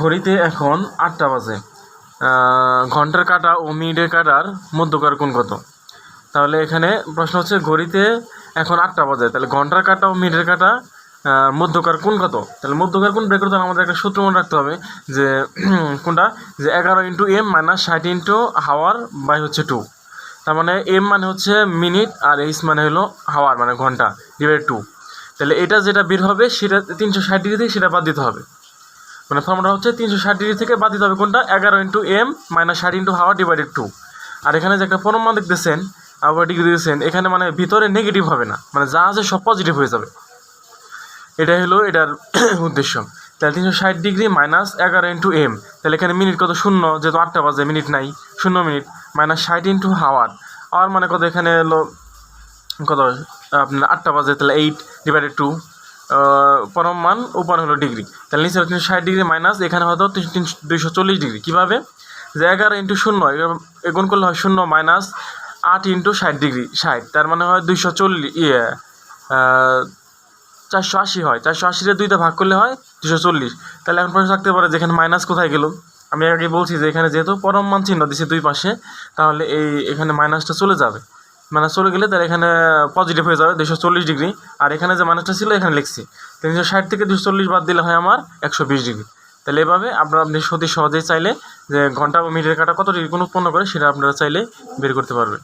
ঘড়িতে এখন আটটা বাজে। ঘণ্টার কাঁটা ও মিনিটের কাটার মধ্যকার কোন কত? তাহলে এখানে প্রশ্ন হচ্ছে, ঘড়িতে এখন আটটা বাজে, তাহলে ঘণ্টার কাটা ও মিনিটের কাটা মধ্যকার কোন কত? তাহলে মধ্যকার কোন বের করতে আমাদের একটা সূত্র মনে রাখতে হবে যে, কোনটা? যে এগারো ইন্টু এম মাইনাস ষাট ইন্টু হাওয়ার বাই হচ্ছে টু তার মানে এম মানে হচ্ছে মিনিট আর এইচ মানে হলো হাওয়ার মানে ঘণ্টা ডিভাইড টু তাহলে এটা যেটা বের হবে, সেটা তিনশো ষাট ডিগ্রি থেকে সেটা বাদ দিতে হবে। মানে ফর্মুলা হচ্ছে তিনশো ষাট ডিগ্রি থেকে বাদ দিতে হবে কোনটা? এগারো ইন্টু এম মাইনাস ষাট ইন্টু হাওয়ার ডিভাইডেড টু আর এখানে যে একটা প্রমাণ দেখতেছেন, আবার ডিগ্রি দিয়েছেন এখানে মানে ভিতরে নেগেটিভ হবে না। মানে যা আছে সব পজিটিভ হয়ে যাবে। এটাই হলো এটার উদ্দেশ্য। তাহলে তিনশো ষাট ডিগ্রি মাইনাস এগারো ইন্টু এম তাহলে এখানে মিনিট কত? শূন্য, যেহেতু আটটা বাজে মিনিট নাই। শূন্য মিনিট মাইনাস ষাট ইন্টু হাওয়ার হাওয়ার মানে কত? এখানে হলো, কত? আপনার আটটা বাজে, তাহলে এইট ডিভাইডেড টু পরম মান, উপর হলো ডিগ্রি। তাহলে নিচে তিনশো ষাট ডিগ্রি মাইনাস এখানে হয়তো তিনশো দুইশো চল্লিশ ডিগ্রি। কীভাবে? যে এগারো ইন্টু শূন্য এগুণ করলে হয় শূন্য মাইনাস আট ইন্টু ষাট ডিগ্রি, ষাট। তার মানে হয় দুইশো চল্লিশ ইয়ে চারশো আশি হয়। চারশো আশিটা দুইটা ভাগ করলে হয় দুশো চল্লিশ। তাহলে এখন প্রশ্ন থাকতে পারে যেখানে মাইনাস কোথায় গেল? আমি আগে বলছি যে এখানে যেহেতু পরম মান চিহ্ন দিচ্ছে দুই পাশে, তাহলে এই এখানে মাইনাসটা চলে যাবে। মাইনাস চলে গেলে তার এখানে পজিটিভ হয়ে যাবে দুশো চল্লিশ ডিগ্রি আর এখানে যে মানুষটা ছিল, এখানে লিখছি, তিনশো ষাট থেকে দুশো চল্লিশ বাদ দিলে হয় আমার একশো বিশ ডিগ্রি তাহলে এভাবে আপনারা আপনি সতী সহজেই চাইলে যে ঘণ্টা বা মিনিটের কাটা কত ডিগ্রি কোনো উৎপন্ন করে, সেটা আপনারা চাইলে বের করতে পারবেন।